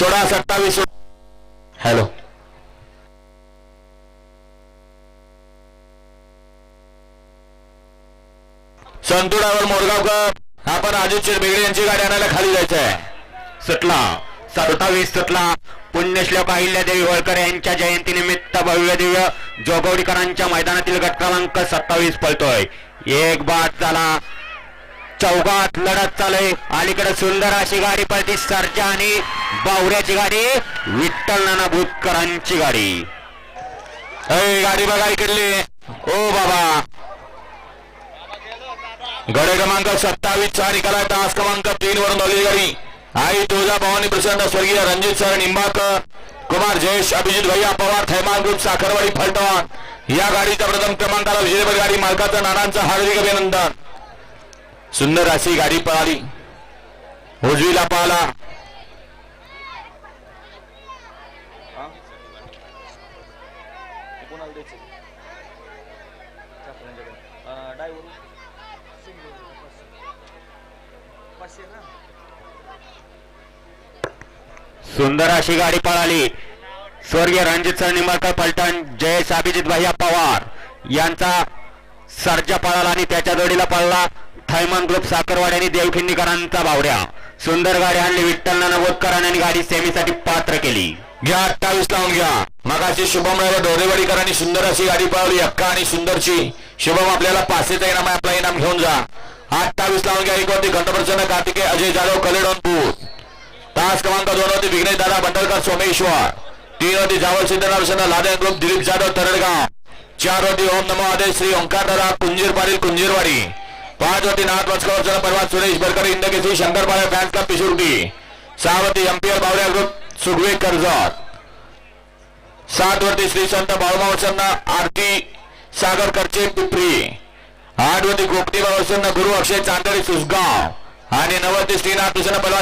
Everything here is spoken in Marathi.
सोळा सत्तावीस. हॅलो. संतुडावर मोरगावकर. आपण अजित बेगडे यांची गाडी आणायला खाली जायचं आहे सुटला. सत्तावीस सुटला. पुण्यश्लोक अहिल्यादेवी होळकर यांच्या जयंतीनिमित्त भव्य दिव्य जोगवडीकरांच्या मैदानातील गट क्रमांक सत्तावीस पळतोय. एक बाद झाला. चौघात लढत चालय. अलीकडे सुंदर अशी गाडी पळती सरजा आणि बावऱ्याची गाडी विठ्ठल नाना भूतकरांची गाडी. अय गाडी बघा इकडली. ओ बाबा. गडे क्रमांक सत्तावीस चा निकाल आहे तास क्रमांक तीन वरून धावलेली गाडी. आई तुळजा भवानी प्रसन्न स्वर्गीय रणजित सर निंबाकर कुमार जयेश अभिजित भैया पवार थैमान ग्रुप साखरवाडी फलटवान या गाडीच्या प्रथम क्रमांकाला विजयभर गाडी मालकाचं नानांचं हार्दिक अभिनंदन. सुंदर अशी गाडी पळाली. उजवीला पळाला. सुंदर अशी गाडी पळाली. स्वर्गीय रणजित सर निंबाळकर पलटण जयेश अभिजित भैया पवार यांचा सर्जा पळाला आणि त्याच्या जोडीला पळला. थैमान ग्रुप साखरवाडी आणि देवखिंडीकरांचा बावड्या. सुंदर गाडी आणली विठ्ठल नाना आणि गाडी सेमीसाठी पात्र केली. घ्या अठ्ठावीस लावून घ्या. मगाशी शुभम ड्रायव्हर डोरेवाडीकरांनी सुंदर अशी गाडी पळवली. अक्का आणि सुंदरची. शुभम आपल्याला पाचशेचा इनाम आहे. आपला इनाम घेऊन जा. अठ्ठावीस लावून घ्या. एक होती घटप्रचंड कार्तिके अजय जाधव कलेडोनपूर तास क्रमांक दोन होती विघ्नेश दादा बंडलकर सोमेश्वर. तीन होती जावळ सिद्धनाथ लादे ग्रुप दिलीप जाधव तरडगाव. चार होती ओम नमो आदेश श्री ओंकार दादा कुंजीर पाटील कुंजीरवाडी. पाच वरती नाथ वचकवर परवा सुरेश बरकर इंदकेसी शंकर पाळे फॅन्स क्लब पिशुर्टी सहावरती एम्पियर बावड्या ग्रुप सुगवे कर्जत सात वरती श्री संत बाळूमावसांना आरती सागर करचे पिपरी। आठ वरती गोपटी बाबासांना गुरु अक्षय चांदरी सुसगाव। आणि नवती श्रीनाथ कृष्ण परवा